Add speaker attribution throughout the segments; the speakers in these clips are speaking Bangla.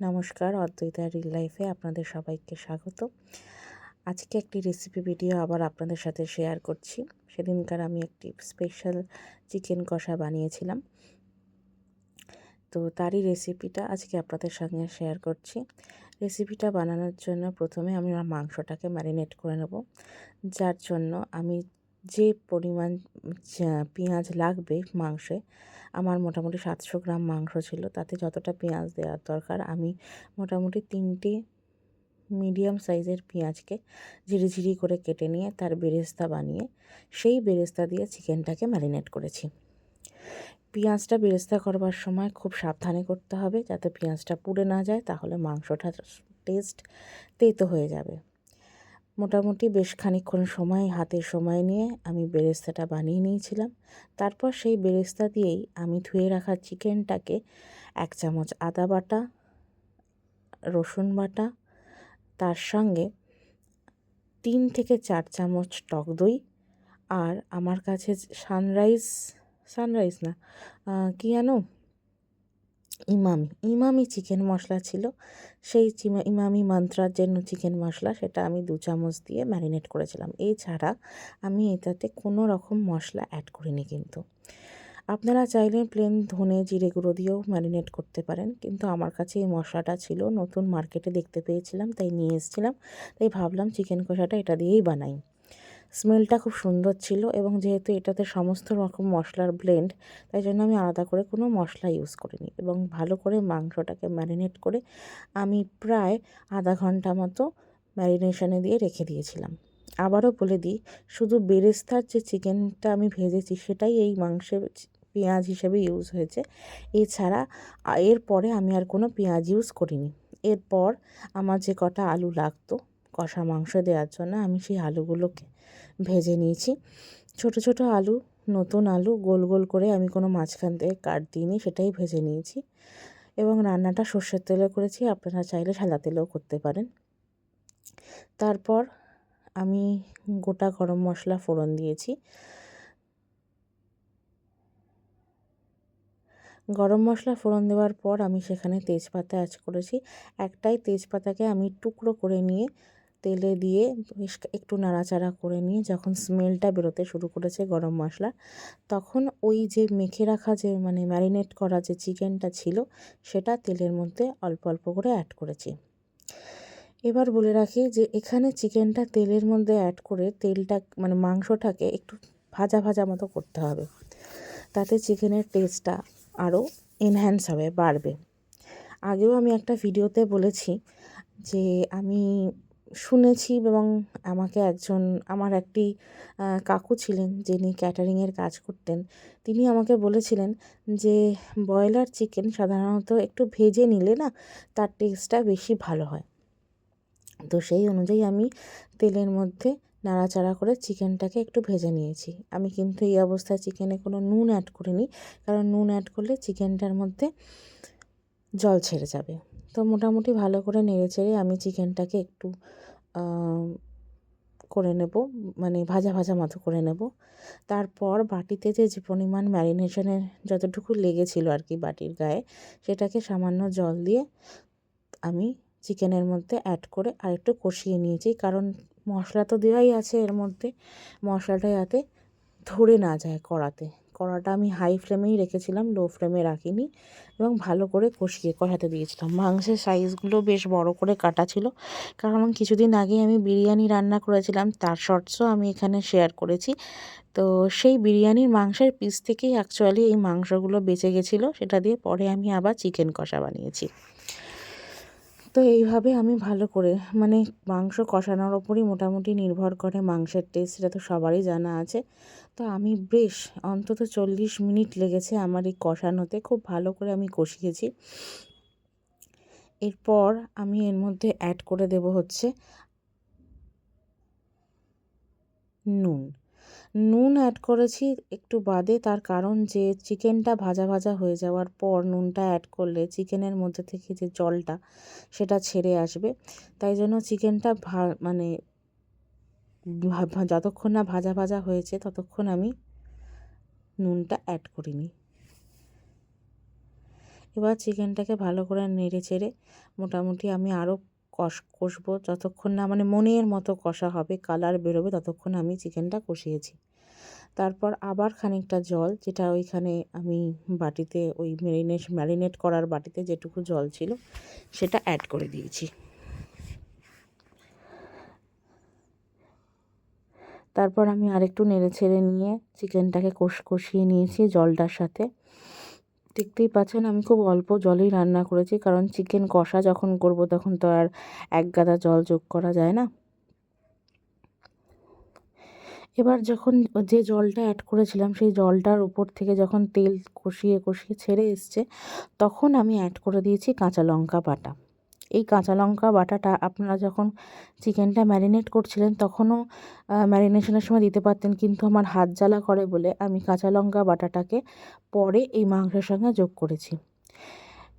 Speaker 1: নমস্কার, অদ্বৈতা রিল লাইফে আপনাদের সবাইকে স্বাগত। আজকে একটি রেসিপি ভিডিও আবার আপনাদের সাথে শেয়ার করছি। সেদিনকার আমি একটি স্পেশাল চিকেন কষা বানিয়েছিলাম। তো তারই রেসিপিটা আজকে আপনাদের সঙ্গে শেয়ার করছি। রেসিপিটা বানানোর জন্য প্রথমে আমি আমার মাংসটাকে ম্যারিনেট করে নেব। যার জন্য আমি যে পরিমাণ পেঁয়াজ লাগবে মাংসে, আমার মোটামুটি সাতশো গ্রাম মাংস ছিল। তাতে যতটা পেঁয়াজ দেওয়ার দরকার, আমি মোটামুটি তিনটে মিডিয়াম সাইজের পেঁয়াজকে ঝিরিঝিরি করে কেটে নিয়ে তার বেরেস্তা বানিয়ে, সেই বেরেস্তা দিয়ে চিকেনটাকে ম্যারিনেট করেছি। পেঁয়াজটা বেরেস্তা করবার সময় খুব সাবধানে করতে হবে, যাতে পেঁয়াজটা পুড়ে না যায়, তাহলে মাংসটার টেস্ট তেতো হয়ে যাবে। মোটামুটি বেশ খানিক্ষণ সময় হাতে সময় নিয়ে আমি বেরেস্তাটা বানিয়ে নিয়েছিলাম। তারপর সেই বেরেস্তা দিয়েই আমি ধুয়ে রাখা চিকেনটাকে এক চামচ আদা বাটা, রসুন বাটা, তার সঙ্গে তিন থেকে চার চামচ টক দই আর আমার কাছে সানরাইজ সানরাইজ না কী জানো ইমামি ইমামি চিকেন মশলা ছিল। সেই ইমামি মান্ত্রার যে চিকেন মশলা, সেটা আমি দু চামচ দিয়ে ম্যারিনেট করেছিলাম। এছাড়া আমি এটাতে কোনো রকম মশলা অ্যাড করিনি কিন্তু। আপনারা চাইলে প্লেন ধনে জিরে গুঁড়ো দিয়েও ম্যারিনেট করতে পারেন, কিন্তু আমার কাছে এই মশলাটা ছিল। নতুন মার্কেটে দেখতে পেয়েছিলাম, তাই নিয়ে এসেছিলাম। তাই ভাবলাম চিকেন কষাটা এটা দিয়েই বানাই। স্মেলটা খুব সুন্দর ছিল এবং যেহেতু এটাতে সমস্ত রকম মশলার ব্লেন্ড তাই জন্য আমি আলাদা করে কোনো মশলা ইউজ করিনি এবং ভালো করে মাংসটাকে ম্যারিনেট করে আমি প্রায় আধা ঘণ্টা মতো ম্যারিনেশনে দিয়ে রেখে দিয়েছিলাম। আবারও বলে দিই, শুধু বেরেস্তার যে চিকেনটা আমি ভেজেছি সেটাই এই মাংসের পেঁয়াজ হিসেবে ইউজ হয়েছে। এছাড়া এরপরে আমি আর কোনো পেঁয়াজ ইউজ করিনি। এরপর আমার যে কটা আলু লাগতো কষা মাংস দেওয়ার জন্য আমি সেই আলুগুলোকে ভেজে নিয়েছি। ছোট ছোট আলু, নতুন আলু গোল গোল করে আমি কোনো মাঝখান থেকে কাট দিইনি, সেটাই ভেজে নিয়েছি। এবং রান্নাটা সর্ষের তেলে করেছি, আপনারা চাইলে সাদা তেলেও করতে পারেন। তারপর আমি গোটা গরম মশলা ফোড়ন দিয়েছি। গরম মশলা ফোড়ন দেওয়ার পর আমি সেখানে তেজপাতা অ্যাড করেছি। একটাই তেজপাতাকে আমি টুকরো করে নিয়ে তেলে দিয়ে বেশ একটু নাড়াচাড়া করে নিয়ে যখন স্মেলটা বেরোতে শুরু করেছে গরম মশলা, তখন ওই যে মেখে রাখা যে মানে ম্যারিনেট করা যে চিকেনটা ছিল, সেটা তেলের মধ্যে অল্প অল্প করে অ্যাড করেছি। এবার বলে রাখি যে, এখানে চিকেনটা তেলের মধ্যে অ্যাড করে তেলটা মানে মাংসটাকে একটু ভাজা ভাজা মতো করতে হবে। তাতে চিকেনের টেস্টটা আরও এনহ্যান্স হবে, বাড়বে। আগেও আমি একটা ভিডিওতে বলেছি যে, আমি শুনেছি এবং আমাকে একজন, আমার একটি কাকু ছিলেন যিনি ক্যাটারিংয়ের কাজ করতেন। তিনি আমাকে বলেছিলেন যে, ব্রয়লার চিকেন সাধারণত একটু ভেজে নিলে না তার টেস্টটা বেশি ভালো হয়। তো সেই অনুযায়ী আমি তেলের মধ্যে নাড়াচাড়া করে চিকেনটাকে একটু ভেজে নিয়েছি। আমি কিন্তু এই অবস্থায় চিকেনে কোনো নুন অ্যাড করিনি, কারণ নুন অ্যাড করলে চিকেনটার মধ্যে জল ছেড়ে যাবে। তো মোটামুটি ভালো করে নেড়ে চেড়ে আমি চিকেনটাকে একটু করে নেব মানে ভাজা ভাজা মতো করে নেব। তারপর বাটিতে যে যে পরিমাণ ম্যারিনেশনের যতটুকু লেগেছিল আর কি বাটির গায়ে, সেটাকে সামান্য জল দিয়ে আমি চিকেনের মধ্যে অ্যাড করে আরেকটু কষিয়ে নিয়েছি। কারণ মশলা তো দেওয়াই আছে এর মধ্যে, মশলাটা যাতে ধরে না যায় কড়াতে। কড়াটা আমি হাই ফ্লেমেই রেখেছিলাম লো ফ্লেমে রাখিনি এবং ভালো করে কষিয়ে কষাতে দিয়েছিলাম। মাংসের সাইজগুলো বেশ বড় করে কাটা ছিল। কারণ কিছুদিন আগে আমি বিরিয়ানি রান্না করেছিলাম, তার শর্টসও আমি এখানে শেয়ার করেছি। তো সেই বিরিয়ানির মাংসের পিস থেকেই অ্যাকচুয়ালি এই মাংসগুলো বেঁচে গেছিল, সেটা দিয়ে পরে আমি আবার চিকেন কষা বানিয়েছি। তো এইভাবে আমি ভালো করে মানে মাংস কষানোর ওপরই মোটামুটি নির্ভর করে মাংসের টেস্ট সেটা তো সবারই জানা আছে। তো আমি বেশ, অন্তত চল্লিশ মিনিট লেগেছে আমার এই কষানোতে, খুব ভালো করে আমি কষিয়েছি। এরপর আমি এর মধ্যে অ্যাড করে দেব হচ্ছে নুন। নুন অ্যাড করেছি, একটু বাদে তার কারণ যে চিকেনটা ভাজা ভাজা হয়ে যাওয়ার পর নুনটা অ্যাড করলে চিকেনের মধ্যে থেকে যে জলটা সেটা ছেড়ে আসবে। তাই জন্য চিকেনটা ভা মানে যতক্ষণ না ভাজা ভাজা হয়েছে ততক্ষণ আমি নুনটা অ্যাড করিনি। এবার চিকেনটাকে ভালো করে নেড়ে চেড়ে মোটামুটি আমি আরও কষ, কষবো যতক্ষণ না মানে মনের মতো কষা হবে, কালার বেরোবে ততক্ষণ আমি চিকেনটা কষিয়েছি। তারপর আবার খানিকটা জল, যেটা ওইখানে আমি বাটিতে ওই ম্যারিনেট ম্যারিনেট করার বাটিতে যেটুকু জল ছিল সেটা অ্যাড করে দিয়েছি। তারপর আমি আরেকটু নেড়ে ছেড়ে নিয়ে চিকেনটাকে কষ, কষিয়ে নিয়েছি জলটার সাথে। দেখতেই পাচ্ছেন আমি খুব অল্প জলেই রান্না করেছি, কারণ চিকেন কষা যখন করব তখন তো আর এক গাদা জল যোগ করা যায় না। এবার যখন যে জলটা অ্যাড করেছিলাম, সেই জলটার উপর থেকে যখন তেল কষিয়ে কষিয়ে ছেড়ে এসছে, তখন আমি অ্যাড করে দিয়েছি কাঁচা লঙ্কা বাটা। এই কাঁচা লঙ্কা বাটাটা আপনারা যখন চিকেনটা ম্যারিনেট করছিলেন তখনও ম্যারিনেশনের সময় দিতে পারতেন। কিন্তু আমার হাত জ্বালা করে বলে আমি কাঁচা লঙ্কা বাটাটাকে পরে এই মাংসের সঙ্গে যোগ করেছি।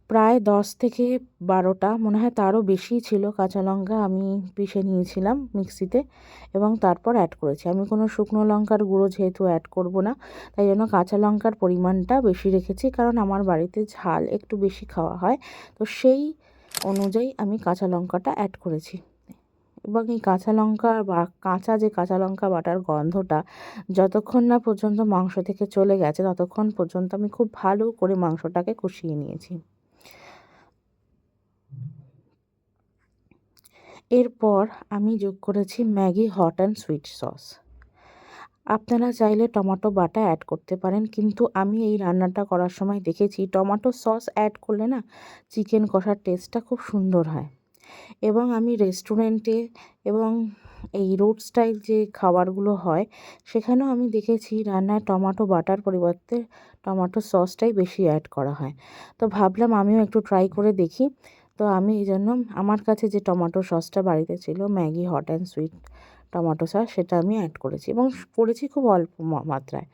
Speaker 1: প্রায় দশ থেকে বারোটা, মনে হয় তারও বেশিই ছিল কাঁচা লঙ্কা আমি পিষে নিয়েছিলাম মিক্সিতে এবং তারপর অ্যাড করেছি। আমি কোনো শুকনো লঙ্কার গুঁড়ো যেহেতু অ্যাড করব না, তাই জন্য কাঁচা লঙ্কার পরিমাণটা বেশি রেখেছি। কারণ আমার বাড়িতে ঝাল একটু বেশি খাওয়া হয়, তো সেই অনুযায়ী আমি কাঁচা লঙ্কাটা অ্যাড করেছি। এবং এই কাঁচা লঙ্কা বা কাঁচা যে কাঁচা লঙ্কা বাটার গন্ধটা যতক্ষণ না পর্যন্ত মাংস থেকে চলে গেছে, ততক্ষণ পর্যন্ত আমি খুব ভালো করে মাংসটাকে কষিয়ে নিয়েছি। এরপর আমি যোগ করেছি Maggi hot and sweet sauce. আপনারা চাইলে টমেটো বাটা অ্যাড করতে পারেন, কিন্তু আমি এই রান্নাটা করার সময় দেখেছি টমেটো সস অ্যাড করলে না চিকেন কষার টেস্টটা খুব সুন্দর হয়। এবং আমি রেস্টুরেন্টে এবং এই রোড স্টাইল যে খাবারগুলো হয়, সেখানেও আমি দেখেছি রান্নায় টমেটো বাটার পরিবর্তে টমেটো সসটাই বেশি অ্যাড করা হয়। তো ভাবলাম আমিও একটু ট্রাই করে দেখি। তো আমি এই জন্য আমার কাছে যে টমেটো সসটা বাড়িতে ছিল Maggi hot and sweet tomato sauce সেটা আমি অ্যাড করেছি এবং করেছি খুব অল্প মাত্রায়।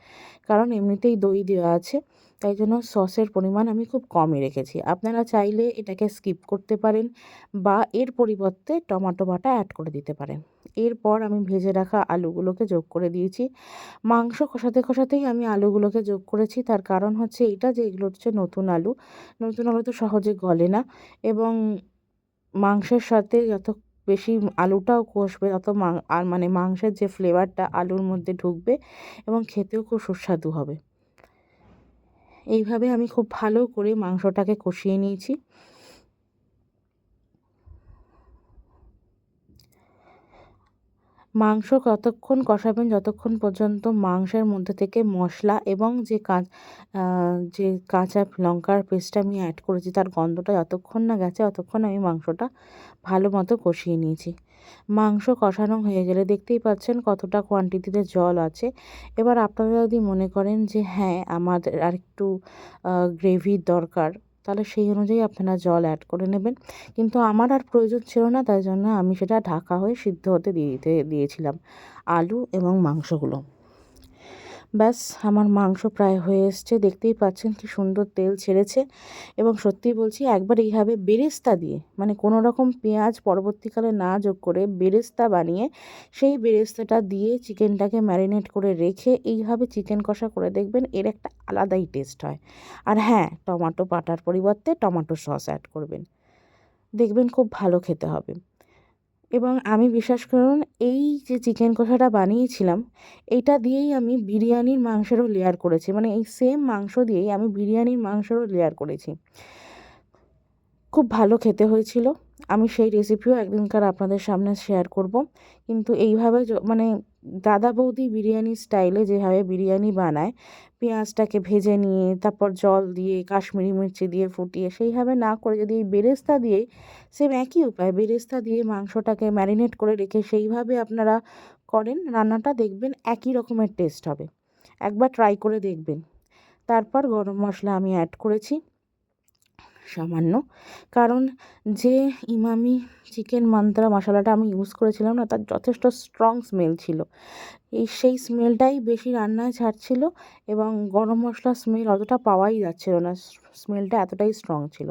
Speaker 1: কারণ এমনিতেই দই দেওয়া আছে, তাই জন্য সসের পরিমাণ আমি খুব কমই রেখেছি। আপনারা চাইলে এটাকে স্কিপ করতে পারেন বা এর পরিবর্তে টমেটো বাটা অ্যাড করে দিতে পারেন। এরপর আমি ভেজে রাখা আলুগুলোকে যোগ করে দিয়েছি। মাংস কষাতে কষাতেই আমি আলুগুলোকে যোগ করেছি। তার কারণ হচ্ছে এটা যে এগুলো হচ্ছে নতুন আলু নতুন আলু তো সহজে গলে না এবং মাংসের সাথে যত বেশি আলুটাও কষবে, তত আর মানে মাংসের যে ফ্লেভারটা আলুর মধ্যে ঢুকবে এবং খেতেও খুব সুস্বাদু হবে। এইভাবে আমি খুব ভালো করে মাংসটাকে কষিয়ে নিয়েছি। মাংস কতক্ষণ কষাবেন যতক্ষণ পর্যন্ত মাংসের মধ্যে থেকে মশলা এবং যে কাঁচ যে কাঁচা লঙ্কার পেস্টটা আমি অ্যাড করেছি তার গন্ধটা যতক্ষণ না গেছে ততক্ষণ আমি মাংসটা ভালো মতো কষিয়ে নিয়েছি। মাংস কষানো হয়ে গেলে দেখতেই পাচ্ছেন কতটা কোয়ান্টিটিতে জল আছে। এবার আপনারা যদি মনে করেন যে হ্যাঁ আমাদের আর একটু গ্রেভির দরকার তাহলে সেই অনুযায়ী আপনারা জল অ্যাড করে নেবেন। কিন্তু আমার আর প্রয়োজন ছিল না, তাই জন্য আমি সেটা ঢাকা হয়ে সিদ্ধ হতে দিয়ে দিয়েছিলাম। আলু এবং মাংসগুলো। ব্যাস, আমার মাংস প্রায় হয়ে এসছে। দেখতেই পাচ্ছেন কি সুন্দর তেল ছেড়েছে এবং সত্যিই বলছি একবার এইভাবে বেরেস্তা দিয়ে মানে কোনো রকম পেঁয়াজ পরবর্তীকালে না যোগ করে বেরেস্তা বানিয়ে, সেই বেরেস্তাটা দিয়ে চিকেনটাকে ম্যারিনেট করে রেখে এইভাবে চিকেন কষা করে দেখবেন এর একটা আলাদাই টেস্ট হয়। আর হ্যাঁ টমাটো পাটার পরিবর্তে টমাটো সস অ্যাড করবেন। দেখবেন খুব ভালো খেতে হবে। এবং আমি বিশ্বাস করুন, এই যে চিকেন কষাটা বানিয়েছিলাম, এটা দিয়েই আমি বিরিয়ানির মাংসেরও লেয়ার করেছি। মানে এই সেম মাংস দিয়েই আমি বিরিয়ানির মাংসেরও লেয়ার করেছি। খুব ভালো খেতে হয়েছিল। আমি সেই রেসিপিও একদিনকার আপনাদের সামনে শেয়ার করব। কিন্তু এইভাবে মানে দাদা বৌদি বিরিয়ানি স্টাইলে যেভাবে বিরিয়ানি বানায়, পেঁয়াজটাকে ভেজে নিয়ে, তারপর জল দিয়ে, কাশ্মীরি মির্চি দিয়ে ফুটিয়ে, সেইভাবে না করে যদি এই বেরেস্তা দিয়ে সেম একই উপায়, বেরেস্তা দিয়ে মাংসটাকে ম্যারিনেট করে রেখে সেইভাবে আপনারা করেন, রান্নাটা দেখবেন একই রকমের টেস্ট হবে। একবার ট্রাই করে দেখবেন। তারপর গরম মশলা আমি অ্যাড করেছি। সামান্য। কারণ যে ইমামি চিকেন মান্ত্রা মশলাটা আমি ইউজ করেছিলাম না, তার যথেষ্ট স্ট্রং স্মেল ছিল। এই সেই স্মেলটাই বেশি রান্নায় ছাড়ছিল এবং গরম মশলার স্মেল অতটা পাওয়াই যাচ্ছিল না। স্মেলটা এতটাই স্ট্রং ছিল।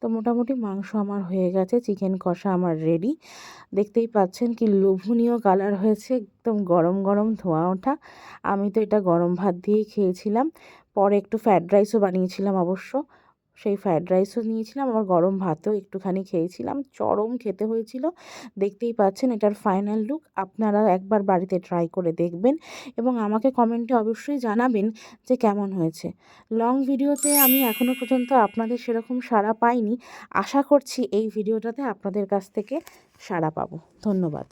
Speaker 1: তো মোটামুটি মাংস আমার হয়ে গেছে, চিকেন কষা আমার রেডি দেখতেই পাচ্ছেন কি লোভনীয় কালার হয়েছে, একদম গরম গরম ধোঁয়া ওঠা। আমি তো এটা গরম ভাত দিয়েই খেয়েছিলাম। পরে একটু ফ্রায়েড রাইসও বানিয়েছিলাম অবশ্য। সেই ফ্রায়েড রাইসও নিয়েছিলাম, আবার গরম ভাতও একটুখানি খেয়েছিলাম। চরম খেতে হয়েছিল। দেখতেই পাচ্ছেন এটার ফাইনাল লুক আপনারা একবার বাড়িতে ট্রাই করে দেখবেন এবং আমাকে কমেন্টে অবশ্যই জানাবেন যে কেমন হয়েছে। লং ভিডিওতে আমি এখনও পর্যন্ত আপনাদের সেরকম সাড়া পাইনি। আশা করছি এই ভিডিওটাতে আপনাদের কাছ থেকে সাড়া পাবো। ধন্যবাদ।